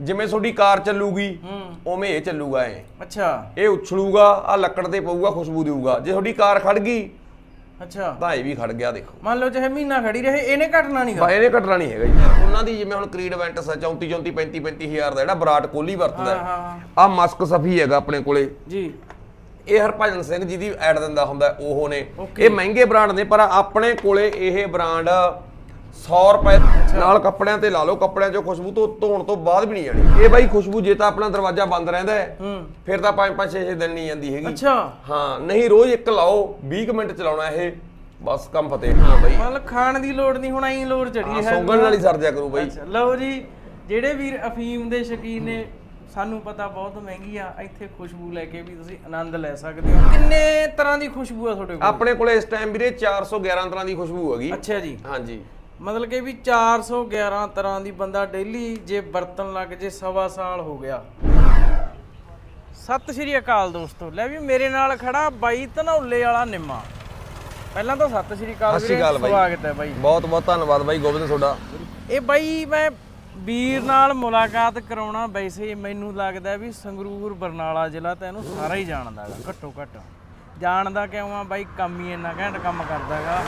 ਜਿਵੇਂ ਤੁਹਾਡੀ ਕਾਰ ਚੱਲੂਗੀ ਉਵੇਂ ਇਹ ਚੱਲੂਗਾ ਇਹ। ਅੱਛਾ। ਇਹ ਉਛਲੂਗਾ ਆ ਲੱਕੜ ਤੇ ਪਊਗਾ ਖੁਸ਼ਬੂ ਦੇਊਗਾ। ਜੇ ਤੁਹਾਡੀ ਕਾਰ ਖੜ ਗਈ ਅੱਛਾ। ਤਾਂ ਇਹ ਵੀ ਖੜ ਗਿਆ ਦੇਖੋ। ਮੰਨ ਲਓ ਚਾਹੇ ਮਹੀਨਾ ਖੜੀ ਰਹੇ ਇਹਨੇ ਘਟਣਾ ਨਹੀਂਗਾ ਬਾ ਇਹਨੇ ਕੱਟਣਾ ਨਹੀਂ ਹੈਗਾ ਜੀ। ਉਹਨਾਂ ਦੀ ਜਿਵੇਂ ਹੁਣ ਕਰੀਡ ਇਵੈਂਟਸ 34 34 35 35 ਹਜ਼ਾਰ ਦਾ ਜਿਹੜਾ ਵਿਰਾਟ ਕੋਹਲੀ ਵਰਤਦਾ ਆ ਮਸਕ ਸਫੀ ਹੈਗਾ ਆਪਣੇ ਕੋਲੇ। ਜੀ। ਇਹ ਹਰਭਜਨ ਸਿੰਘ ਜੀ ਦੀ ਐਡ ਦਿੰਦਾ ਹੁੰਦਾ ਉਹ ਨੇ. ਇਹ ਮਹਿੰਗੇ ਬ੍ਰਾਂਡ ਨੇ ਪਰ ਆਪਣੇ ਕੋਲੇ ਇਹ ਬ੍ਰਾਂਡ 100 ਰੁਪਏ ਨਾਲ ਕੱਪੜਿਆਂ ਤੇ ਲਾ ਲਓ ਕੱਪੜਿਆਂ 'ਚੋਂ ਖੁਸ਼ਬੂ ਤੋਂ ਧੋਣ ਤੋਂ ਬਾਅਦ ਵੀ ਨਹੀਂ ਜਾਣੀ। ਇਹ ਬਾਈ ਖੁਸ਼ਬੂ ਜੇ ਤਾਂ ਆਪਣਾ ਦਰਵਾਜ਼ਾ ਬੰਦ ਰਹਿੰਦਾ ਹੈ ਫਿਰ ਤਾਂ 5 5 6 6 ਦਿਨ ਨਹੀਂ ਜਾਂਦੀ ਹੈਗੀ। ਅੱਛਾ। ਹਾਂ ਨਹੀਂ ਰੋਜ਼ ਇੱਕ ਲਾਓ 20 ਕੁ ਮਿੰਟ ਚਲਾਉਣਾ ਇਹ ਬਸ ਕੰਮ ਫਤਿਹ। ਹਾਂ ਬਾਈ। ਮਤਲਬ ਖਾਣ ਦੀ ਲੋੜ ਨਹੀਂ ਹੁਣ ਐਂ ਲੋੜ ਚੜੀ ਹੈ ਸੌਂਗਣ ਹੀ ਸਰ ਜਾ ਕਰੂ ਬਾਈ। ਅੱਛਾ ਲਓ ਜੀ ਜਿਹੜੇ ਵੀਰ ਅਫੀਮ ਦੇ ਸ਼ੌਕੀਨ ਨੇ ਸਾਨੂੰ ਪਤਾ ਬਹੁਤ ਮਹਿੰਗੀ ਆ ਇੱਥੇ ਖੁਸ਼ਬੂ ਲੈ ਕੇ ਵੀ ਤੁਸੀਂ ਆਨੰਦ ਲੈ ਸਕਦੇ ਹੋ। ਕਿੰਨੇ ਤਰ੍ਹਾਂ ਦੀ ਖੁਸ਼ਬੂ ਆ ਤੁਹਾਡੇ ਕੋਲ? ਆਪਣੇ ਕੋਲੇ ਇਸ ਟਾਈਮ ਵੀਰੇ 411 ਤਰ੍ਹਾਂ ਦੀ ਖੁਸ਼ਬੂ ਹੈਗੀ। ਅੱਛਾ ਜੀ। ਹਾਂਜੀ। ਮਤਲਬ ਕਿ ਵੀ 411 ਤਰ੍ਹਾਂ ਦੀ ਬੰਦਾ ਡੇਲੀ ਜੇ ਵਰਤਣ ਲੱਗ ਜੇ ਸਵਾ ਸਾਲ ਹੋ ਗਿਆ। ਸਤਿ ਸ਼੍ਰੀ ਅਕਾਲ ਦੋਸਤੋ ਲੈ ਵੀ ਮੇਰੇ ਨਾਲ ਖੜਾ ਬਾਈ ਧਨੌਲੇ ਵਾਲਾ ਨਿੰਮਾ। ਪਹਿਲਾਂ ਤਾਂ ਸਤਿ ਸ਼੍ਰੀ ਅਕਾਲ ਸਤਿ ਸ਼੍ਰੀ ਅਕਾਲ ਬਾਈ। ਸਵਾਗਤ ਹੈ ਬਾਈ। ਬਹੁਤ ਬਹੁਤ ਧੰਨਵਾਦ ਬਾਈ ਗੋਬਿੰਦ ਤੁਹਾਡਾ। ਇਹ ਬਾਈ ਮੈਂ ਵੀਰ ਨਾਲ ਮੁਲਾਕਾਤ ਕਰਾਉਣਾ ਵੈਸੇ ਮੈਨੂੰ ਲੱਗਦਾ ਵੀ ਸੰਗਰੂਰ ਬਰਨਾਲਾ ਜ਼ਿਲ੍ਹਾ ਤਾਂ ਇਹਨੂੰ ਸਾਰਾ ਹੀ ਜਾਣਦਾ ਹੈਗਾ ਘੱਟੋ ਘੱਟ। ਜਾਣਦਾ ਕਿਉਂ ਆ ਬਾਈ? ਕੰਮ ਹੀ ਇੰਨਾ ਘੈਂਟ ਕੰਮ ਕਰਦਾ ਹੈਗਾ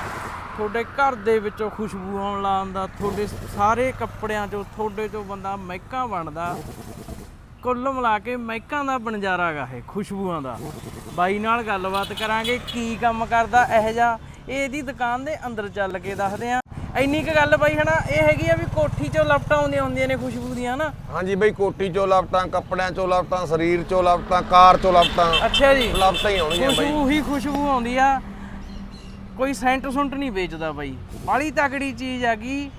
ਤੁਹਾਡੇ ਘਰ ਦੇ ਵਿੱਚੋਂ ਖੁਸ਼ਬੂ ਆਉਣ ਲਾਉਂਦਾ ਤੁਹਾਡੇ ਸਾਰੇ ਕੱਪੜਿਆਂ ਚੋਂ ਤੁਹਾਡੇ ਚੋਂ ਬੰਦਾ ਮਹਿਕਾਂ ਬਣਦਾ। ਕੁੱਲ ਮਿਲਾ ਕੇ ਮਹਿਕਾਂ ਦਾ ਬਣਜਾਰਾ ਹੈਗਾ ਇਹ ਖੁਸ਼ਬੂਆਂ ਦਾ। ਬਾਈ ਨਾਲ ਗੱਲਬਾਤ ਕਰਾਂਗੇ ਕੀ ਕੰਮ ਕਰਦਾ ਇਹ ਜਾ ਇਹਦੀ ਦੁਕਾਨ ਦੇ ਅੰਦਰ ਚੱਲ ਕੇ ਦੱਸਦੇ ਆ। ਇੰਨੀ ਕੁ ਗੱਲ ਬਾਈ ਹਨਾ ਇਹ ਹੈਗੀ ਆ ਵੀ ਕੋਠੀ ਚੋਂ ਲਪਟਾਂ ਆਉਂਦੀਆਂ ਹੁੰਦੀਆਂ ਨੇ ਖੁਸ਼ਬੂ ਦੀਆਂ ਨਾ ਹਾਂਜੀ ਬਾਈ ਕੋਟੀ ਚੋਂ ਲਪਟਾਂ ਕੱਪੜਿਆਂ ਚੋਂ ਲਪਟਾਂ ਸਰੀਰ ਚੋਂ ਲਪਟਾਂ ਕਾਰ ਚੋਂ ਲਪਟਾਂ। ਅੱਛਾ ਜੀ। ਲਪਟਾਂ ਹੀ ਆਉਣਗੀਆਂ ਬਾਈ। ਖੁਸ਼ਬੂ ਹੀ ਖੁਸ਼ਬੂ ਆਉਂਦੀ ਆ। ਕੋਈ ਸੈਂਟ ਸੁੰਟ ਨਹੀਂ ਵੇਚਦਾ ਬਾਈ। ਬਾਲੀ ਤਕੜੀ ਚੀਜ਼ ਹੈਗੀ।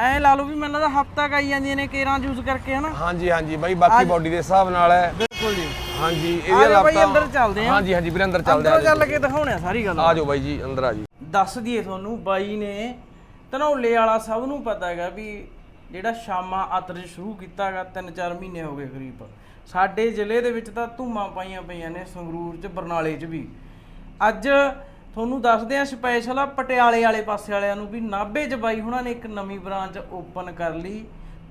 ਐ ਲਾ ਲਓ ਵੀ ਮੈਨੂੰ ਲੱਗਦਾ ਹਫਤਾ ਕਾਈ ਜਾਂਦੀਆਂ ਨੇ ਕੇਰਾਂ ਯੂਜ਼ ਕਰਕੇ ਹਨਾ? ਹਾਂਜੀ ਹਾਂਜੀ ਬਾਈ ਬਾਕੀ ਬਾਡੀ ਦੇ ਹਿਸਾਬ ਨਾਲ ਹੈ। ਬਿਲਕੁਲ ਜੀ। ਹਾਂਜੀ ਇਹਦੀਆਂ ਜਾਓ ਬਾਈ ਅੰਦਰ ਚੱਲਦੇ ਆ ਹਾਂਜੀ ਹਾਂਜੀ ਵੀਰੇ ਅੰਦਰ ਚੱਲਦੇ ਅੰਦਰ ਆ ਚੱਲ ਕੇ ਦਿਖਾਉਣੇ ਆ ਸਾਰੀ ਗੱਲ। ਆ ਜਾਓ ਬਾਈ ਜੀ ਅੰਦਰ ਆ ਜੀ। ਦੱਸ ਦਈਏ ਤੁਹਾਨੂੰ ਬਾਈ ਨੇ ਧਨੌਲੇ ਵਾਲਾ ਸਭ ਨੂੰ ਪਤਾ ਹੈਗਾ ਵੀ ਜਿਹੜਾ ਸ਼ਾਮਾ ਅਤਰ ਸ਼ੁਰੂ ਕੀਤਾ ਹੈਗਾ 3-4 ਮਹੀਨੇ ਹੋ ਗਏ ਕਰੀਬ। ਸਾਡੇ ਜ਼ਿਲ੍ਹੇ ਦੇ ਵਿੱਚ ਤਾਂ ਧੂਮਾਂ ਪਾਈਆਂ ਪਈਆਂ ਨੇ ਸੰਗਰੂਰ 'ਚ ਬਰਨਾਲੇ 'ਚ ਵੀ। ਅੱਜ ਤੁਹਾਨੂੰ ਦੱਸਦੇ ਆ ਸਪੈਸ਼ਲ ਆ ਪਟਿਆਲੇ ਵਾਲੇ ਪਾਸੇ ਵਾਲਿਆਂ ਨੂੰ ਵੀ ਨਾਭੇ 'ਚ ਬਾਈ ਹੁਣਾਂ ਨੇ ਇੱਕ ਨਵੀਂ ਬ੍ਰਾਂਚ ਓਪਨ ਕਰ ਲਈ।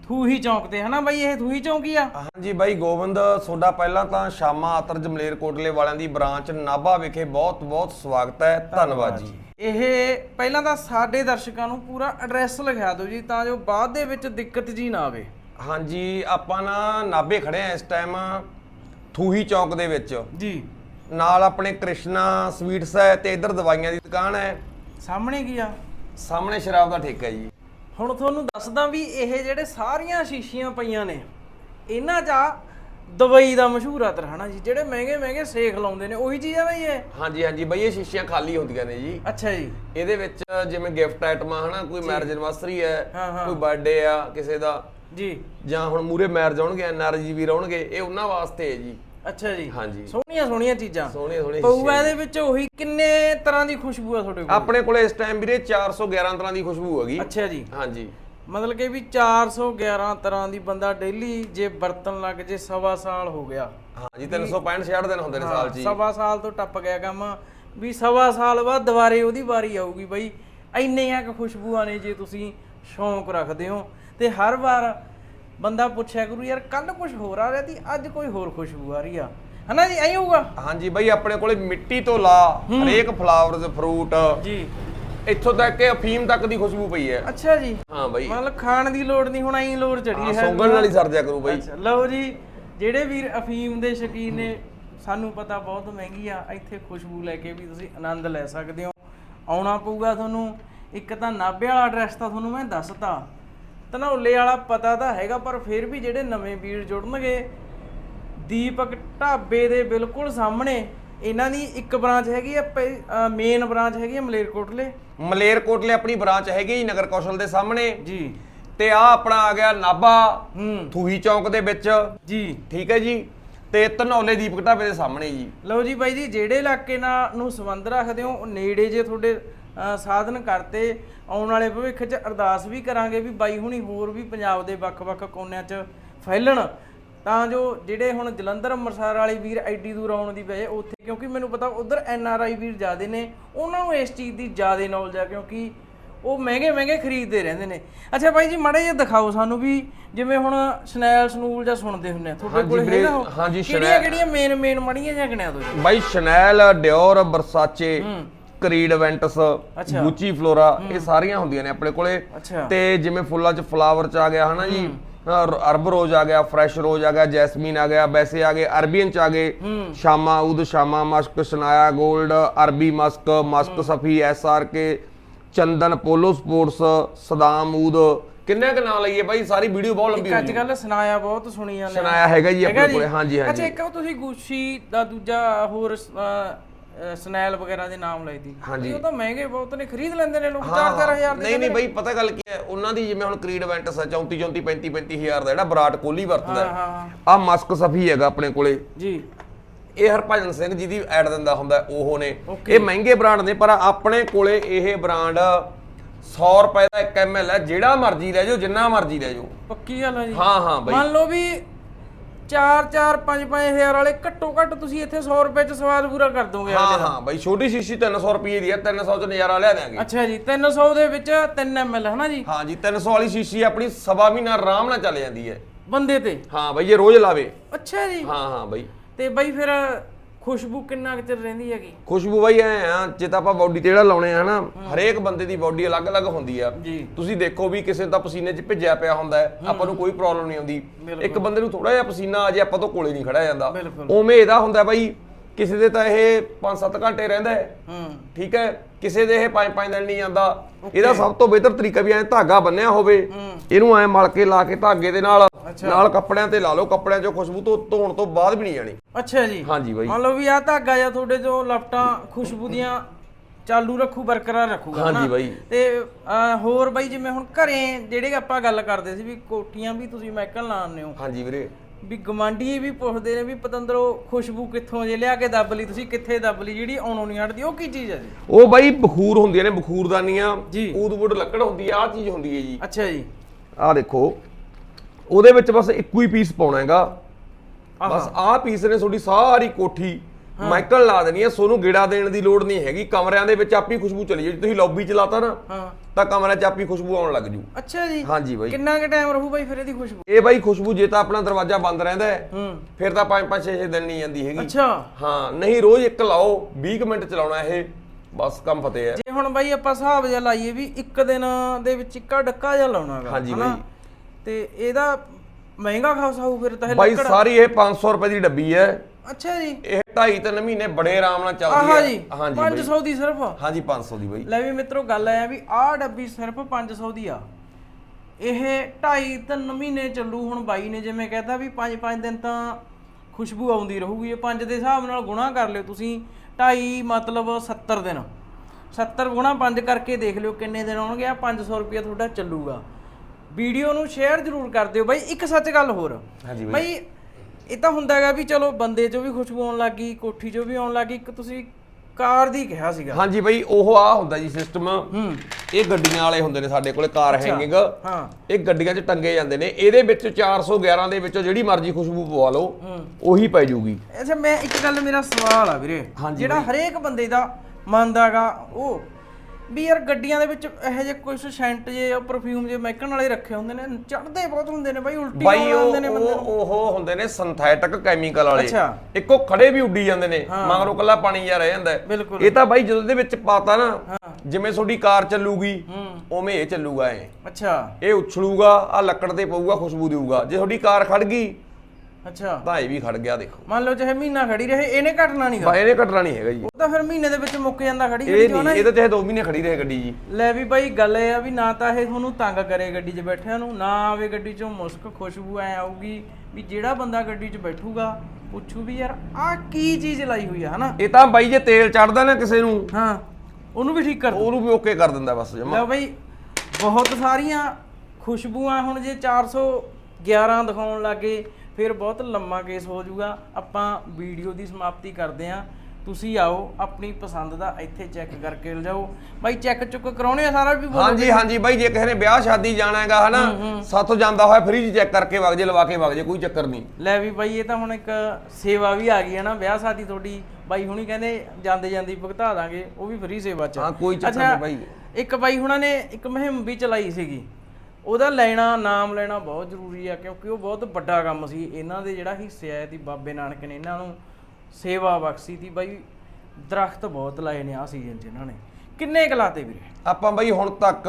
ਥੂਹੀ ਚੌਂਕ ਤੇ ਹਨਾ ਬਾਈ ਇਹ ਥੂਹੀ ਚੌਂਕ ਹੀ ਆ? ਹਾਂਜੀ ਬਾਈ ਗੋਬਿੰਦ ਤੁਹਾਡਾ ਪਹਿਲਾਂ ਤਾਂ ਸ਼ਾਮਾ ਆਤਰ ਜਮਲੇਰ ਕੋਟਲੇ ਵਾਲਿਆਂ ਦੀ ਬ੍ਰਾਂਚ ਨਾਭਾ ਵਿਖੇ ਬਹੁਤ ਬਹੁਤ ਸਵਾਗਤ ਹੈ। ਧੰਨਵਾਦ ਜੀ। ਇਹ ਪਹਿਲਾਂ ਤਾਂ ਸਾਡੇ ਦਰਸ਼ਕਾਂ ਨੂੰ ਪੂਰਾ ਐਡਰੈਸ ਲਿਖਾ ਦਿਓ ਜੀ ਤਾਂ ਜੋ ਬਾਅਦ ਦੇ ਵਿੱਚ ਦਿੱਕਤ ਜੀ ਨਾ ਆਵੇ। ਹਾਂਜੀ ਆਪਾਂ ਨਾ ਨਾਭੇ ਖੜੇ ਆ ਇਸ ਟਾਈਮ ਥੂਹੀ ਚੌਕ ਦੇ ਵਿੱਚ। ਜੀ। ਨਾਲ ਆਪਣੇ ਕ੍ਰਿਸ਼ਨਾ ਸਵੀਟਸ ਹੈ ਤੇ ਇਧਰ ਦਵਾਈਆਂ ਦੀ ਦੁਕਾਨ ਹੈ। ਸਾਹਮਣੇ ਕੀ ਆ? ਸਾਹਮਣੇ ਸ਼ਰਾਬ ਦਾ ਠੇਕਾ ਜੀ। ਹੁਣ ਤੁਹਾਨੂੰ ਦੱਸਦਾ ਵੀ ਇਹ ਜਿਹੜੇ ਸਾਰੀਆਂ ਸ਼ੀਸ਼ੀਆਂ ਪਈਆਂ ਨੇ ਇਹਨਾਂ 'ਚ ਆ ਦੁਬਈ ਦਾ ਮਸ਼ਹੂਰ ਆਤਰ ਹਨਾ ਜੀ ਜਿਹੜੇ ਮਹਿੰਗੇ ਮਹਿੰਗੇ ਸੇਖ ਲਾਉਂਦੇ ਨੇ ਉਹੀ ਚੀਜ਼ ਆ ਬਈ ਇਹ? ਹਾਂਜੀ ਹਾਂਜੀ ਬਾਈ ਇਹ ਸ਼ੀਸ਼ੀਆਂ ਖਾਲੀ ਹੁੰਦੀਆਂ ਨੇ ਜੀ। ਅੱਛਾ ਜੀ। ਇਹਦੇ ਵਿੱਚ ਜਿਵੇਂ ਗਿਫਟ ਆਈਟਮਾਂ ਹਨਾ ਕੋਈ ਮੈਰਿਜ ਐਨਵਰਸਰੀ ਹੈ। ਕੋਈ ਬਰਥਡੇ ਆ ਕਿਸੇ ਦਾ। ਜੀ। ਜਾਂ ਹੁਣ ਮੂਰੇ ਮੈਰਿਜ ਆਉਣਗੇ ਐਨਆਰਜੀ ਵੀ ਆਉਣਗੇ ਇਹ ਉਹਨਾਂ ਵਾਸਤੇ ਹੈ ਜੀ। ਅੱਛਾ ਜੀ। ਹਾਂਜੀ। ਸੋਹਣੀਆਂ ਸੋਹਣੀਆਂ ਚੀਜ਼ਾਂ। ਸੋਹਣੇ ਸੋਹਣੇ ਪਊਆ ਇਹਦੇ ਵਿੱਚ ਉਹੀ ਕਿੰਨੇ ਤਰ੍ਹਾਂ ਦੀ ਖੁਸ਼ਬੂ ਆ ਤੁਹਾਡੇ ਕੋਲ? ਆਪਣੇ ਕੋਲੇ ਇਸ ਟਾਈਮ ਵੀਰੇ 411 ਤਰ੍ਹਾਂ ਦੀ ਖੁਸ਼ਬੂ ਹੈਗੀ। ਅੱਛਾ ਜੀ। ਹਾਂਜੀ। ਮਤਲਬ ਕਿ ਵੀ 411 ਤਰ੍ਹਾਂ ਦੀ ਬੰਦਾ ਡੇਲੀ ਜੇ ਵਰਤਣ ਲੱਗ ਜੇ ਸਵਾ ਸਾਲ ਹੋ ਗਿਆ। ਹਾਂਜੀ 365 66 ਦਿਨ ਹੁੰਦੇ ਨੇ ਸਾਲ 'ਚ ਜੀ ਸਵਾ ਸਾਲ ਤੋਂ ਟੱਪ ਗਿਆ ਕੰਮ। ਵੀ ਸਵਾ ਸਾਲ ਬਾਅਦ ਦੁਬਾਰੇ ਉਹਦੀ ਵਾਰੀ ਆਊਗੀ ਬਈ। ਇੰਨੀਆਂ ਕੁ ਖੁਸ਼ਬੂਆਂ ਨੇ ਜੇ ਤੁਸੀਂ ਸ਼ੌਂਕ ਰੱਖਦੇ ਹੋ। ਤੇ ਹਰ ਵਾਰ ਬੰਦਾ ਪੁੱਛਿਆ ਕਰੂ ਯਾਰ ਕੱਲ ਕੁਝ ਹੋਰ ਆ ਰਿਹਾ ਸੀ ਅੱਜ ਕੋਈ ਹੋਰ ਖੁਸ਼ਬੂ ਆ ਰਹੀ ਆ। ਹਨਾ ਜੀ ਐਂ ਹੋਊਗਾ? ਹਾਂਜੀ ਬਾਈ ਆਪਣੇ ਕੋਲੇ ਮਿੱਟੀ ਤੋਂ ਲਾ ਹਰੇਕ ਫਲਾਵਰਸ ਫਰੂਟ। ਜੀ। ਇੱਥੋਂ ਤੱਕ ਕਿ ਅਫੀਮ ਤੱਕ ਦੀ ਖੁਸ਼ਬੂ ਪਈ ਹੈ। ਅੱਛਾ ਜੀ। ਹਾਂ ਬਾਈ। ਮਤਲਬ ਖਾਣ ਦੀ ਲੋੜ ਨਹੀਂ ਹੁਣ ਐਂ ਲੋੜ ਚੜੀ ਹੈ ਸੌਂਗਣ ਹੀ ਸਰ ਜਾ ਕਰੂ ਬਾਈ। ਅੱਛਾ ਲਓ ਜੀ ਜਿਹੜੇ ਵੀਰ ਅਫੀਮ ਦੇ ਸ਼ੌਕੀਨ ਨੇ ਸਾਨੂੰ ਪਤਾ ਬਹੁਤ ਮਹਿੰਗੀ ਆ ਇੱਥੇ ਖੁਸ਼ਬੂ ਲੈ ਕੇ ਵੀ ਤੁਸੀਂ ਆਨੰਦ ਲੈ ਸਕਦੇ ਹੋ। ਆਉਣਾ ਪਊਗਾ ਤੁਹਾਨੂੰ ਇੱਕ ਤਾਂ ਨਾਭੇ ਵਾਲਾ ਐਡਰੈਸ ਤਾਂ ਤੁਹਾਨੂੰ ਮੈਂ ਦੱਸਤਾ। ਧਨੌਲੇ ਵਾਲਾ ਪਤਾ ਤਾਂ ਹੈਗਾ ਪਰ ਫਿਰ ਵੀ ਜਿਹੜੇ ਨਵੇਂ ਵੀਰ ਜੁੜਨਗੇ ਦੀਪਕ ਢਾਬੇ ਦੇ ਬਿਲਕੁਲ ਸਾਹਮਣੇ ਇਹਨਾਂ ਦੀ ਇੱਕ ਬ੍ਰਾਂਚ ਹੈਗੀ ਆ ਮੇਨ ਬ੍ਰਾਂਚ ਹੈਗੀ ਆ ਮਲੇਰਕੋਟਲੇ। ਮਲੇਰਕੋਟਲੇ ਆਪਣੀ ਬ੍ਰਾਂਚ ਹੈਗੀ ਜੀ ਨਗਰ ਕੌਸ਼ਲ ਦੇ ਸਾਹਮਣੇ। ਜੀ। ਤੇ ਆ ਆਪਣਾ ਆ ਗਿਆ ਹੂੰ। ਥੂਹੀ ਚੌਂਕ ਦੇ ਵਿੱਚ। ਜੀ। ਠੀਕ ਹੈ ਜੀ। ਤੇ ਧਨੌਲੇ ਦੀਪਕ ਢਾਬੇ ਦੇ ਸਾਹਮਣੇ ਜੀ। ਲਓ ਜੀ ਬਾਈ ਜੀ ਜਿਹੜੇ ਇਲਾਕੇ ਨਾਲ ਨੂੰ ਸੰਬੰਧ ਰੱਖਦੇ ਹੋ ਨੇੜੇ ਜੇ ਤੁਹਾਡੇ ਸਾਧਨ ਕਰਤੇ। ਆਉਣ ਵਾਲੇ ਭਵਿੱਖ 'ਚ ਅਰਦਾਸ ਵੀ ਕਰਾਂਗੇ ਵੀ ਬਾਈ ਹੁਣੀ ਹੋਰ ਵੀ ਪੰਜਾਬ ਦੇ ਵੱਖ-ਵੱਖ ਕੋਨਿਆਂ 'ਚ ਫੈਲਣ। ਤਾਂ ਜੋ ਜਿਹੜੇ ਹੁਣ ਜਲੰਧਰ ਅੰਮ੍ਰਿਤਸਰ ਵਾਲੇ ਵੀਰ ਐਡੀ ਦੂਰ ਆਉਣ ਦੀ ਬਜਾਏ ਉੱਥੇ ਕਿਉਂਕਿ ਮੈਨੂੰ ਪਤਾ ਉਧਰ ਐਨ ਆਰ ਆਈ ਵੀਰ ਜ਼ਿਆਦੇ ਨੇ ਉਹਨਾਂ ਨੂੰ ਇਸ ਚੀਜ਼ ਦੀ ਜ਼ਿਆਦੇ ਨੌਲੇਜ ਆ ਕਿਉਂਕਿ ਉਹ ਮਹਿੰਗੇ ਮਹਿੰਗੇ ਖਰੀਦਦੇ ਰਹਿੰਦੇ ਨੇ। ਅੱਛਾ ਬਾਈ ਜੀ ਮਾੜੇ ਜਿਹਾ ਦਿਖਾਓ ਸਾਨੂੰ ਵੀ ਜਿਵੇਂ ਹੁਣ ਸਨੈਲ ਸਨੂਲ ਜਾਂ ਸੁਣਦੇ ਹੁੰਨੇ ਆ ਤੁਹਾਡੇ ਕੋਲ ਹੈਗਾ ਹਾਂਜੀ, ਕਿਹੜੀਆਂ ਕਿਹੜੀਆਂ ਮੇਨ ਮੇਨ ਮੜੀਆਂ ਜਾਂ ਗਣਿਆ ਤੁਸੀਂ? ਬਾਈ Chanel Dior Versace Creed Aventus ਅੱਛਾ। ਗੁੱਚੀ ਫਲੋਰਾ ਇਹ ਸਾਰੀਆਂ ਹੁੰਦੀਆਂ ਨੇ ਆਪਣੇ ਕੋਲੇ। ਅੱਛਾ। ਤੇ ਜਿਵੇਂ ਫੁੱਲਾਂ 'ਚ ਫਲਾਵਰ 'ਚ ਆ ਗਿਆ ਹਨਾ ਜੀ? ਅਰਬ ਰੋਜ਼ ਆ ਗਿਆ ਫਰੈਸ਼ ਰੋਜ਼ ਆ ਗਿਆ ਜੈਸਮੀਨ ਆ ਗਿਆ ਵੈਸੇ ਆ ਗਏ ਅਰਬੀਅਨ 'ਚ ਆ ਗਏ। ਸ਼ਾਮਾ ਉਦ ਸ਼ਾਮਾ ਮਸਕ ਸਨਾਇਆ 골ਡ ਅਰਬੀ ਮਸਕ ਮਸਕ ਸਫੀ ਐਸ ਆਰ ਕੇ ਚੰਦਨ ਪੋਲੋ ਸਪੋਰਟਸ ਸਦਾਮ ਉਦ ਕਿੰਨੇ ਕ ਨਾਂ ਲਈਏ ਬਾਈ? ਸਾਰੀ ਵੀਡੀਓ ਬਹੁਤ ਲੰਬੀ ਹੋ ਅੱਜ ਕੱਲ ਸੁਨਾਇਆ ਬਹੁਤ ਸੁਣੀ ਜਾਂਦੇ। ਸਨਾਇਆ ਹੈਗਾ ਜੀ ਆਪਣੇ ਕੋਲੇ। ਹਾਂਜੀ ਅੱਛਾ ਹਾਂਜੀ ਇੱਕ ਉਹ ਤੁਸੀਂ ਗੁੱਛੀ ਦਾ ਦੂਜਾ ਹੋਰ ਸਨੈਲ ਵਗੈਰਾ ਦੇ ਨਾਮ ਲਏ ਦੀ ਹਾਂਜੀ। ਉਹ ਤਾਂ ਮਹਿੰਗੇ ਬਹੁਤ ਨੇ ਖਰੀਦ ਲੈਂਦੇ ਨੇ ਲੋਕ ਹਾਂ, 4-4000 ਦੇ ਨਹੀਂ ਨਹੀਂ ਬਈ ਪਤਾ ਗੱਲ ਕੀ ਹੈ? ਉਹਨਾਂ ਦੀ ਜਿਵੇਂ ਹੁਣ ਕਰੀਡ ਇਵੈਂਟਸ ਆ 34 34 35 35000 ਦਾ ਜਿਹੜਾ ਵਿਰਾਟ ਕੋਹਲੀ ਵਰਤਦਾ ਆ ਮਸਕ ਸਫੀ ਹੈਗਾ ਆਪਣੇ ਕੋਲੇ। ਜੀ। ਇਹ ਹਰਭਜਨ ਸਿੰਘ ਜੀ ਦੀ ਐਡ ਦਿੰਦਾ ਹੁੰਦਾ ਉਹ ਨੇ। ਇਹ ਮਹਿੰਗੇ ਬ੍ਰਾਂਡ ਨੇ ਪਰ ਆਪਣੇ ਕੋਲੇ ਇਹ ਬ੍ਰਾਂਡ 100 ਰੁਪਏ ਦਾ 1 ml ਹੈ ਜਿਹੜਾ ਮਰਜ਼ੀ ਲੈ ਜਾਓ ਜਿੰਨਾ ਮਰਜ਼ੀ ਲੈ ਜਾਓ। ਪੱਕੀ ਗੱਲ ਹੈ ਜੀ। ਹਾਂ ਹਾਂ ਬਈ। ਮੰਨ ਲਓ ਵੀ 4-4 5-5000 ਵਾਲੇ ਘੱਟੋ ਘੱਟ ਤੁਸੀਂ ਇੱਥੇ 100 ਰੁਪਏ ਚ ਸਵਾਦ ਪੂਰਾ ਕਰ ਦੋਗੇ ਹਾਂ ਹਾਂ ਬਈ ਛੋਟੀ ਸ਼ੀਸ਼ੀ 300 ਰੁਪਏ ਦੀ ਹੈ 300 ਚ ਨਜ਼ਾਰਾ ਲਿਆ ਦਿਆਂਗੇ। ਅੱਛਾ ਜੀ 300 ਦੇ ਵਿੱਚ 3 ml ਹੈ ਨਾ ਜੀ? ਹਾਂ ਜੀ 300 ਵਾਲੀ ਸ਼ੀਸ਼ੀ ਆਪਣੀ ਸਵਾ ਮਹੀਨਾ ਆਰਾਮ ਨਾਲ ਚੱਲ ਜਾਂਦੀ ਹੈ। ਬੰਦੇ ਤੇ? ਹਾਂ ਬਈ ਇਹ ਰੋਜ਼ ਲਾਵੇ। ਅੱਛਾ ਜੀ। ਹਾਂ ਹਾਂ ਬਈ। ਤੇ ਬਾਈ ਫਿਰ ਖੁਸ਼ਬੂ ਕਿੰਨਾ ਕੁ ਚਿਰ ਰਹਿੰਦੀ ਹੈਗੀ? ਖੁਸ਼ਬੂ ਬਾਈ ਐ ਆ ਜੇ ਤਾਂ ਆਪਾਂ ਬਾਡੀ ਤੇ ਜਿਹੜਾ ਲਾਉਣੇ ਆ ਨਾ ਹਰੇਕ ਬੰਦੇ ਦੀ ਬਾਡੀ ਅਲੱਗ-ਅਲੱਗ ਹੁੰਦੀ ਆ। ਜੀ। ਤੁਸੀਂ ਦੇਖੋ ਵੀ ਕਿਸੇ ਤਾਂ ਪਸੀਨੇ 'ਚ ਭਿੱਜਿਆ ਪਿਆ ਹੁੰਦਾ ਹੈ ਆਪਾਂ ਨੂੰ ਕੋਈ ਪ੍ਰੋਬਲਮ ਨਹੀਂ ਆਉਂਦੀ। ਇੱਕ ਬੰਦੇ ਨੂੰ ਥੋੜਾ ਜਿਹਾ ਪਸੀਨਾ ਆ ਜੇ ਆਪਾਂ ਤੋਂ ਕੋਲੇ ਨਹੀਂ ਖੜਾ ਜਾਂਦਾ। ਬਿਲਕੁਲ। ਉਵੇਂ ਇਹਦਾ ਹੁੰਦਾ ਬਾਈ ਕਿਸੇ ਦੇ ਤਾਂ ਇਹ 5-7 ਘੰਟੇ ਰਹਿੰਦਾ ਹੈ। ਹੂੰ। ਠੀਕ ਹੈ ਕਿਸੇ ਦੇ ਇਹ 5-5 ਦਿਨ ਨਹੀਂ ਜਾਂਦਾ। ਇਹਦਾ ਸਭ ਤੋਂ ਬਿਹਤਰ ਤਰੀਕਾ ਵੀ ਐ ਧਾਗਾ ਬੰਨਿਆ ਹੋਵੇ। ਇਹਨੂੰ ਐ ਮਲ ਕੇ ਲਾ ਕੇ ਧਾਗੇ ਦੇ ਨਾਲ ਨਾਲ ਕੱਪੜਿਆਂ ਤੇ ਲਾ ਲਓ ਕੱਪੜਿਆਂ 'ਚੋਂ ਖੁਸ਼ਬੂ ਤੋਂ ਧੋਣ ਤੋਂ ਬਾਅਦ ਵੀ ਨਹੀਂ ਜਾਣੀ। ਅੱਛਾ ਜੀ। ਹਾਂਜੀ ਬਾਈ। ਮੰਨ ਲਓ ਵੀ ਆ ਧਾਗਾ ਜਾਂ ਤੁਹਾਡੇ ਜੋ ਲਪਟਾਂ ਖੁਸ਼ਬੂ ਦੀਆਂ ਚਾਲੂ ਰੱਖੂ ਬਰਕਰਾਰ ਰੱਖੂਗਾ ਹਾਂਜੀ? ਬਾਈ। ਤੇ ਹੋਰ ਬਾਈ ਜਿਵੇਂ ਹੁਣ ਘਰੇ ਜਿਹੜੇ ਆਪਾਂ ਗੱਲ ਕਰਦੇ ਸੀ ਵੀ ਕੋਠੀਆਂ ਵੀ ਤੁਸੀਂ ਮੈਕਲ ਲਾਉਂਦੇ ਹੋ। ਹਾਂਜੀ ਵੀਰੇ। ਵੀ ਗਵਾਂਢੀ ਵੀ ਪੁੱਛਦੇ ਨੇ ਵੀ ਪਤੰਦਰੋ ਖੁਸ਼ਬੂ ਕਿੱਥੋਂ ਜੇ ਲਿਆ ਕੇ ਦੱਬ ਲਈ ਤੁਸੀਂ ਕਿੱਥੇ ਦੱਬ ਲਈ ਜਿਹੜੀ ਆਉਣੋਂ ਨਹੀਂ ਹਟਦੀ ਉਹ ਕੀ ਚੀਜ਼ ਹੈ ਜੀ? ਉਹ ਬਾਈ ਬਖੂਰ ਹੁੰਦੀਆਂ ਨੇ ਬਖੂਰਦਾਨੀਆਂ। ਊਦ-ਵੁੱਡ ਲੱਕੜ ਹੁੰਦੀ ਆ ਆਹ ਚੀਜ਼ ਹੁੰਦੀ ਹੈ ਜੀ। ਅੱਛਾ ਜੀ। ਆਹ ਦੇਖੋ ਉਹਦੇ ਵਿੱਚ ਬਸ ਇੱਕੋ ਹੀ ਪੀਸ ਪਾਉਣਾ ਹੈਗਾ। ਬਸ ਆਹ ਪੀਸ ਨੇ ਤੁਹਾਡੀ ਸਾਰੀ ਕੋਠੀ ਮਾਈਕਲ ਲਾ ਦੇਣੀ ਹੈ ਸੋਨੂੰ ਗੇੜਾ ਦੇਣ ਦੀ ਲੋੜ ਨਹੀਂ ਹੈਗੀ। ਕਮਰਿਆਂ ਦੇ ਵਿੱਚ ਆਪੀ ਖੁਸ਼ਬੂ ਚਲੀ ਜਾਊ। ਤੁਸੀਂ ਲੌਬੀ ਚ ਲਾਤਾ ਨਾ ਤਾਂ ਕਮਰਿਆਂ 'ਚ ਆਪੀ ਖੁਸ਼ਬੂ ਆਉਣ ਲੱਗ ਜੂ ਅੱਛਾ ਜੀ। ਹਾਂਜੀ ਬਾਈ। ਕਿੰਨਾ ਕੁ ਟਾਈਮ ਰਹੂ ਬਾਈ ਫਿਰ ਇਹਦੀ ਖੁਸ਼ਬੂ? ਇਹ ਬਾਈ ਖੁਸ਼ਬੂ ਜੇ ਤਾਂ ਆਪਣਾ ਦਰਵਾਜ਼ਾ ਬੰਦ ਰਹਿੰਦਾ ਹੈ ਫਿਰ ਤਾਂ 5-5 6-6 ਦਿਨ ਨਹੀਂ ਜਾਂਦੀ ਹੈਗੀ। ਅੱਛਾ। ਹਾਂ ਨਹੀਂ ਰੋਜ਼ ਇੱਕ ਲਾਓ 20 ਕੁ ਮਿੰਟ ਚਲਾਉਣਾ ਇਹ ਬਸ ਕੰਮ ਫਤਿਹ ਹੈ। ਜੇ ਹੁਣ ਬਾਈ ਆਪਾਂ ਹਿਸਾਬ ਜਿਹਾ ਲਾਈਏ ਵੀ ਇੱਕ ਦਿਨ ਦੇ ਵਿੱਚ ਇੱਕਾ ਡੱਕਾ ਜਿਹਾ ਲਾਉਣਾਗਾ ਹਾਂਜੀ ਬਾਈ। ਤੇ ਇਹਦਾ ਮਹਿੰਗਾ ਖਾਸਾ ਹੋਊ ਫਿਰ ਤਾਂ ਇਹ ਬਾਈ ਲੱਕੜ ਸਾਰੀ ਇਹ 500 ਰੁਪਏ ਦੀ ਡੱਬੀ ਹੈ। ਅੱਛਾ ਜੀ। ਇਹ 2.5-3 ਮਹੀਨੇ ਬੜੇ ਆਰਾਮ ਨਾਲ ਚੱਲਦੀ ਆਹਾ ਹੈ। ਜੀ ਹਾਂਜੀ ਬਾਈ। 500 ਦੀ ਸਿਰਫ? ਹਾਂਜੀ 500 ਦੀ ਬਾਈ। ਲੈ ਵੀ ਮਿੱਤਰੋ ਗੱਲ ਆਇਆ ਵੀ ਆਹ ਡੱਬੀ ਸਿਰਫ 500 ਦੀ ਆ। ਇਹ 2.5 3 ਮਹੀਨੇ ਚੱਲੂ ਹੁਣ ਬਾਈ ਨੇ ਜਿਵੇਂ ਕਹਿੰਦਾ ਵੀ 5-5 ਦਿਨ ਤਾਂ ਖੁਸ਼ਬੂ ਆਉਂਦੀ ਰਹੂਗੀ। ਇਹ 5 ਦੇ ਹਿਸਾਬ ਨਾਲ ਗੁਣਾ ਕਰ ਲਿਓ ਤੁਸੀਂ 2.5 ਮਤਲਬ 70 ਦਿਨ। 70 ਗੁਣਾ 5 ਕਰਕੇ ਦੇਖ ਲਿਓ ਕਿੰਨੇ ਦਿਨ ਆਉਣਗੇ ਆ 500 ਰੁਪਏ ਤੁਹਾਡਾ ਚੱਲੂਗਾ। ਵੀਡੀਓ ਨੂੰ ਸ਼ੇਅਰ ਜ਼ਰੂਰ ਕਰ ਦਿਓ ਬਾਈ ਇੱਕ ਸੱਚ ਗੱਲ ਹੋਰ। ਹਾਂਜੀ ਬਾਈ। ਬਾਈ ਇਹ ਤਾਂ ਹੁੰਦਾ ਹੈਗਾ ਵੀ ਚਲੋ ਬੰਦੇ 'ਚੋਂ ਵੀ ਖੁਸ਼ਬੂ ਆਉਣ ਲੱਗੀ ਕੋਠੀ 'ਚੋਂ ਵੀ ਆਉਣ ਲੱਗੀ ਇੱਕ ਤੁਸੀਂ ਕਾਰ ਦੀ ਕਿਹਾ ਸੀਗਾ। ਹਾਂਜੀ ਬਾਈ ਉਹ ਆ ਹੁੰਦਾ ਜੀ ਸਿਸਟਮ ਹੂੰ। ਇਹ ਗੱਡੀਆਂ ਵਾਲੇ ਹੁੰਦੇ ਨੇ ਸਾਡੇ ਕੋਲੇ ਕਾਰ ਹੈਂਗਿੰਗ ਹਾਂ। ਇਹ ਗੱਡੀਆਂ 'ਚ ਟੰਗੇ ਜਾਂਦੇ ਨੇ। ਇਹਦੇ ਵਿੱਚ 411 ਦੇ ਵਿੱਚੋਂ ਜਿਹੜੀ ਮਰਜ਼ੀ ਖੁਸ਼ਬੂ ਪਵਾ ਲਓ ਉਹੀ ਪੈ ਜਾਊਗੀ। ਅੱਛਾ ਮੈਂ ਇੱਕ ਗੱਲ ਮੇਰਾ ਸਵਾਲ ਆ ਵੀਰੇ। ਹਾਂਜੀ ਜਿਹੜਾ ਹਰੇਕ ਬੰਦੇ ਦਾ ਮੰਨਦਾਗਾ ਉਹ ਵੀ ਯਾਰ ਗੱਡੀਆਂ ਦੇ ਵਿੱਚ ਇਹੋ ਜਿਹੇ ਕੁਝ ਸੈਂਟ ਜੇ ਪਰਫਿਊਮ ਜੇ ਮਹਿਕਣ ਵਾਲੇ ਰੱਖੇ ਹੁੰਦੇ ਨੇ ਚੜਦੇ ਬਹੁਤ ਹੁੰਦੇ ਨੇ ਬਾਈ ਉਲਟੀ ਬਾਈ ਉਹ ਉਹ ਉਹ ਹੁੰਦੇ ਨੇ ਸਿੰਥੈਟਿਕ ਕੈਮੀਕਲ ਵਾਲੇ। ਇੱਕੋ ਖੜੇ ਵੀ ਉੱਡੀ ਜਾਂਦੇ ਨੇ ਮਗਰੋਂ ਕੱਲਾ ਪਾਣੀ ਜਾ ਰਹਿ ਜਾਂਦਾ। ਇਹ ਤਾਂ ਬਾਈ ਜਦੋਂ ਇਹਦੇ ਵਿੱਚ ਪਾਤਾ ਨਾ ਜਿਵੇਂ ਤੁਹਾਡੀ ਕਾਰ ਚੱਲੂਗੀ ਉਵੇਂ ਇਹ ਚੱਲੂਗਾ ਇਹ। ਅੱਛਾ। ਇਹ ਉਛਲੂਗਾ ਆ ਲੱਕੜ ਤੇ ਪਊਗਾ ਖੁਸ਼ਬੂ ਦੇਊਗਾ। ਜੇ ਤੁਹਾਡੀ ਕਾਰ ਖੜ ਗਈ ਅੱਛਾ। ਇਹ ਵੀ ਖੜ ਗਿਆ ਦੇਖੋ। ਮੰਨ ਲਓ ਚਾਹੇ ਮਹੀਨਾ ਖੜੀ ਰਹੇ ਇਹਨੇ ਘਟਣਾ ਨਹੀਂਗਾ ਬਾ ਇਹਨੇ ਘਟਣਾ ਨਹੀਂ ਹੈਗਾ ਜੀ। ਉਹ ਤਾਂ ਫਿਰ ਮਹੀਨੇ ਦੇ ਵਿੱਚ ਮੁੱਕ ਜਾਂਦਾ ਖੜੀ ਖੜੀ ਇਹ ਕਿਉਂ ਨਹੀਂ ਇਹ ਤਾਂ ਚਾਹੇ 2 ਮਹੀਨੇ ਖੜੀ ਰਹੇ ਗੱਡੀ ਜੀ। ਲੈ ਵੀ ਬਾਈ ਗੱਲ ਇਹ ਆ ਵੀ ਨਾ ਤਾਂ ਇਹ ਤੁਹਾਨੂੰ ਤੰਗ ਕਰੇ ਗੱਡੀ 'ਚ ਬੈਠਿਆਂ ਨੂੰ ਨਾ ਆਵੇ ਗੱਡੀ 'ਚੋਂ ਮੁਸਕ ਖੁਸ਼ਬੂ ਐ ਆਊਗੀ ਵੀ ਜਿਹੜਾ ਬੰਦਾ ਗੱਡੀ 'ਚ ਬੈਠੂਗਾ ਪੁੱਛੂ ਵੀ ਯਾਰ ਆਹ ਕੀ ਚੀਜ਼ ਲਾਈ ਹੋਈ ਆ ਹਨਾ? ਇਹ ਤਾਂ ਬਾਈ ਜੇ ਤੇਲ ਚੜਦਾ ਨਾ ਕਿਸੇ ਨੂੰ ਹਾਂ ਉਹਨੂੰ ਵੀ ਠੀਕ ਕਰ ਦੋ। ਉਹਨੂੰ ਵੀ ਓਕੇ ਕਰ ਦਿੰਦਾ ਬਸ ਜਮਾ। ਲਓ ਬਾਈ ਬਹੁਤ ਸਾਰੀਆਂ ਖੁਸ਼ਬੂਆਂ ਹੁਣ ਜੇ 411 ਦਿਖਾਉਣ ਲੱਗੇ ਫਿਰ ਬਹੁਤ ਲੰਮਾ ਕੇਸ ਹੋ ਜਾਊਗਾ। ਆਪਾਂ ਵੀਡੀਓ ਦੀ ਸਮਾਪਤੀ ਕਰਦੇ ਆਂ ਤੁਸੀਂ ਆਓ ਆਪਣੀ ਪਸੰਦ ਦਾ ਇੱਥੇ ਚੈੱਕ ਕਰਕੇ ਲਿਜਾਓ। ਬਾਈ ਚੈੱਕ ਚੁੱਕ ਕਰਾਉਣੇ ਆ ਸਾਰਾ ਵੀ। ਹਾਂਜੀ ਹਾਂਜੀ ਬਾਈ ਜੇ ਕਿਸੇ ਨੇ ਵਿਆਹ ਸ਼ਾਦੀ ਜਾਣਾ ਹੈਗਾ ਹਨਾ ਸਾਥੋਂ ਜਾਂਦਾ ਹੋਇਆ ਫ੍ਰੀ ਚੈੱਕ ਕਰਕੇ ਵਗ ਜੇ ਲਵਾ ਕੇ ਵਗ ਜੇ ਕੋਈ ਚੱਕਰ ਨਹੀਂ। ਲੈ ਵੀ ਬਾਈ ਇਹ ਤਾਂ ਹੁਣ ਇੱਕ ਸੇਵਾ ਵੀ ਆ ਗਈ ਹੈ ਨਾ ਵਿਆਹ ਸ਼ਾਦੀ ਤੁਹਾਡੀ। ਬਾਈ ਹੁਣੀ ਕਹਿੰਦੇ ਜਾਂਦੇ ਜਾਂਦੀ ਭੁਗਤਾ ਦਾਂਗੇ ਉਹ ਵੀ ਫ੍ਰੀ ਸੇਵਾ ਚ। ਹਾਂ ਕੋਈ ਚੱਕਰ ਨਹੀਂ ਬਾਈ। ਇੱਕ ਬਾਈ ਹੁਣਾਂ ਨੇ ਇੱਕ ਮੁਹਿੰਮ ਵੀ ਚਲਾਈ ਸੀਗੀ। ਉਹਦਾ ਲੈਣਾ ਨਾਮ ਲੈਣਾ ਬਹੁਤ ਜ਼ਰੂਰੀ ਆ ਕਿਉਂਕਿ ਉਹ ਬਹੁਤ ਵੱਡਾ ਕੰਮ ਸੀ। ਇਹਨਾਂ ਦੇ ਜਿਹੜਾ ਹਿੱਸੇ ਆਇਆ ਸੀ ਬਾਬੇ ਨਾਨਕ ਨੇ ਇਹਨਾਂ ਨੂੰ ਸੇਵਾ ਬਖਸ਼ੀ ਤੀ ਬਾਈ ਦਰਖਤ ਬਹੁਤ ਲਾਏ ਨੇ ਆ ਸੀਜ਼ਨ 'ਚ ਇਹਨਾਂ ਨੇ। ਕਿੰਨੇ ਕੁ ਲਾਤੇ ਵੀਰੇ? ਆਪਾਂ ਬਈ ਹੁਣ ਤੱਕ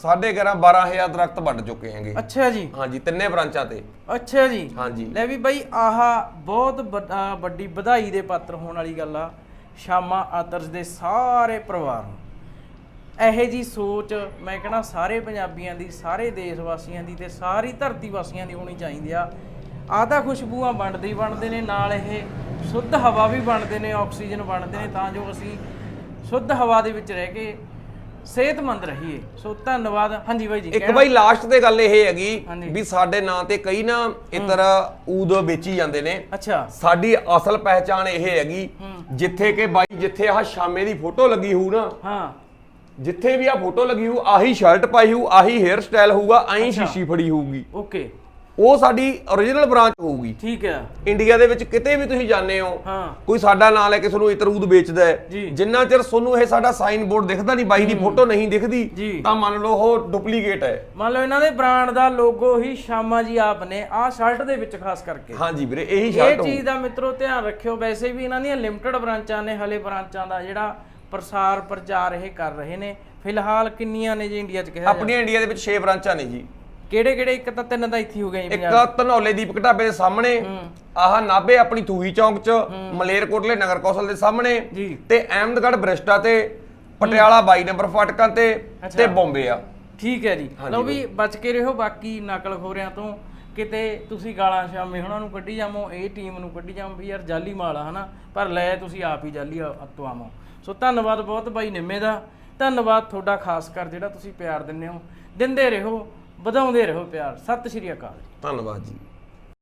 11.5 12000 ਦਰਖਤ ਵੱਢ ਚੁੱਕੇ ਹਾਂਗੇ। ਅੱਛਾ ਜੀ। ਹਾਂਜੀ ਤਿੰਨੇ ਬ੍ਰਾਂਚਾਂ ਤੇ। ਅੱਛਾ ਜੀ। ਹਾਂਜੀ। ਲੈ ਵੀ ਬਾਈ ਆਹ ਬਹੁਤ ਵੱਡਾ- ਵੱਡੀ ਵਧਾਈ ਦੇ ਪਾਤਰ ਹੋਣ ਵਾਲੀ ਗੱਲ ਆ। ਸ਼ਾਮਾ ਆਦਰਸ਼ ਦੇ ਸਾਰੇ ਪਰਿਵਾਰ ਨੂੰ। ਇਹੋ ਜੀ ਸੋਚ ਮੈਂ ਕਹਣਾ ਸਾਰੇ ਪੰਜਾਬੀਆਂ ਦੀ ਸਾਰੇ ਦੇਸ਼ ਵਾਸੀਆਂ ਦੀ ਤੇ ਸਾਰੀ ਧਰਤੀ ਵਾਸੀਆਂ ਦੀ ਹੋਣੀ ਚਾਹੀਦੀ ਆ। ਆਹ ਤਾਂ ਖੁਸ਼ਬੂਆਂ ਵੰਡਦੇ ਹੀ ਵੰਡਦੇ ਨੇ ਨਾਲ ਇਹ ਸ਼ੁੱਧ ਹਵਾ ਵੀ ਵੰਡਦੇ ਨੇ ਆਕਸੀਜਨ ਵੰਡਦੇ ਨੇ ਤਾਂ ਜੋ ਅਸੀਂ ਸ਼ੁੱਧ ਹਵਾ ਦੇ ਵਿੱਚ ਰਹਿ ਕੇ ਸਿਹਤਮੰਦ ਰਹੀਏ। ਸੋ ਧੰਨਵਾਦ। ਹਾਂਜੀ ਬਾਈ ਜੀ ਇੱਕ ਬਾਈ ਲਾਸਟ ਤੇ ਗੱਲ ਇਹ ਹੈਗੀ। ਵੀ ਸਾਡੇ ਨਾਂ ਤੇ ਕਈ ਨਾ ਇਤਰ ਊਦ ਵੇਚੀ ਜਾਂਦੇ ਨੇ। ਅੱਛਾ। ਸਾਡੀ ਅਸਲ ਪਹਿਚਾਣ ਇਹ ਹੈਗੀ ਜਿੱਥੇ ਕਿ ਬਾਈ ਜਿੱਥੇ ਆਹ ਸ਼ਾਮੇ ਦੀ ਫੋਟੋ ਲੱਗੀ ਹੋਊ ਨਾ ਹਾਂ। ਜਿੱਥੇ ਵੀ ਆ ਫੋਟੋ ਲੱਗੀ ਹੋਊ ਆਹੀ ਸ਼ਰਟ ਪਾਈ ਹੋਊ ਆਹੀ ਹੇਅਰ ਸਟਾਈਲ ਹੋਊਗਾ ਐਂ ਸ਼ੀਸ਼ੀ ਫੜੀ ਹੋਊਗੀ। ਓਕੇ। ਉਹ ਸਾਡੀ origignal ਬ੍ਰਾਂਚ ਹੋਊਗੀ। ਠੀਕ ਹੈ। ਇੰਡੀਆ ਦੇ ਵਿੱਚ ਕਿਤੇ ਵੀ ਤੁਸੀਂ ਜਾਂਦੇ ਹੋ ਹਾਂ। ਕੋਈ ਸਾਡਾ ਨਾਂ ਲੈ ਕੇ ਤੁਹਾਨੂੰ ਇਤਰੂਦ ਵੇਚਦਾ ਜੀ। ਹੈ ਜਿੰਨਾ ਚਿਰ ਤੁਹਾਨੂੰ ਇਹ ਸਾਡਾ ਸਾਈਨ ਬੋਰਡ ਦਿਖਦਾ ਨਹੀਂ ਬਾਈ ਦੀ ਫੋਟੋ ਨਹੀਂ ਦਿਖਦੀ। ਤਾਂ ਮੰਨ ਲਓ ਉਹ ਡੁਪਲੀਕੇਟ ਹੈ। ਮੰਨ ਲਓ ਇਹਨਾਂ ਦੇ ਬ੍ਰਾਂਡ ਦਾ ਲੋਗੋ ਹੀ ਸ਼ਾਮਾ ਜੀ ਆਪ ਨੇ ਆਹ ਸ਼ਰਟ ਦੇ ਵਿੱਚ ਖਾਸ ਕਰਕੇ। ਹਾਂਜੀ ਵੀਰੇ ਇਹੀ ਇਹ ਸ਼ਰਟ ਚੀਜ਼ ਦਾ ਮਿੱਤਰੋ ਧਿਆਨ ਰੱਖਿਓ ਵੈਸੇ ਵੀ ਇਹਨਾਂ ਦੀਆਂ ਲਿਮਟਿਡ ਬ੍ਰਾਂਚਾਂ ਨੇ ਹਲੇ ਬ੍ਰਾਂਚਾਂ ਦਾ ਜਿਹੜਾ ਪ੍ਰਸਾਰ ਪ੍ਰਚਾਰ ਇਹ ਕਰ ਰਹੇ ਨੇ। ਫਿਲਹਾਲ ਕਿੰਨੀਆਂ ਨੇ ਜੀ ਇੰਡੀਆ 'ਚ ਕਿਹਾ ਆਪਣੀਆਂ ਇੰਡੀਆ ਦੇ ਵਿੱਚ 6 ਬ੍ਰਾਂਚਾਂ ਨੇ ਜੀ। ਕਿਹੜੇ ਕਿਹੜੇ ਇੱਕ ਤਾਂ ਤਿੰਨ ਤਾਂ ਇੱਥੇ ਹੀ ਗਏ ਜੀ ਇੱਕ ਧਨੌਲੇ ਦੀਪਕ ਢਾਬੇ ਦੇ ਸਾਹਮਣੇ ਆਹ ਨਾਬੇ ਆਪਣੀ ਥੂਹੀ ਚੌਂਕ 'ਚ ਮਲੇਰਕੋਟਲੇ ਨਗਰ ਕੌਂਸਲ ਦੇ ਸਾਹਮਣੇ। ਤੇ ਅਹਿਮਦਗੜ੍ਹ ਬ੍ਰਿਸ਼ਟਾ ਤੇ ਪਟਿਆਲਾ 22 ਨੰਬਰ ਫਾਟਕਾਂ ਤੇ ਤੇ ਬੰਬੇ ਆ। ਠੀਕ ਹੈ ਜੀ। ਲਓ ਵੀ ਬਚ ਕੇ ਰਹੋ ਬਾਕੀ ਨਕਲ ਖੋਰਿਆਂ ਤੋਂ। ਕਿਤੇ ਤੁਸੀਂ ਗਾਲਾਂ ਸ਼ਾਮੇ ਉਹਨਾਂ ਨੂੰ ਕੱਢੀ ਜਾਮੋ ਇਹ ਟੀਮ ਨੂੰ ਕੱਢੀ ਜਾਮੋ ਵੀ ਯਾਰ ਜਾਲੀ ਮਾਲ ਆ ਹਨਾ? ਪਰ ਲੈ ਤੁਸੀਂ ਆਪ ਹੀ ਜਾਲੀ ਅਤਵਾਮੋ ਸੋ ਧੰਨਵਾਦ ਬਹੁਤ ਬਾਈ ਨਿੰਮੇ ਦਾ। ਧੰਨਵਾਦ ਤੁਹਾਡਾ ਖਾਸ ਕਰ ਜਿਹੜਾ ਤੁਸੀਂ ਪਿਆਰ ਦਿੰਦੇ ਹੋ। ਦਿੰਦੇ ਰਹੋ, ਵਧਾਉਂਦੇ ਰਹੋ ਪਿਆਰ। ਸਤਿ ਸ਼੍ਰੀ ਅਕਾਲ ਧੰਨਵਾਦ ਜੀ।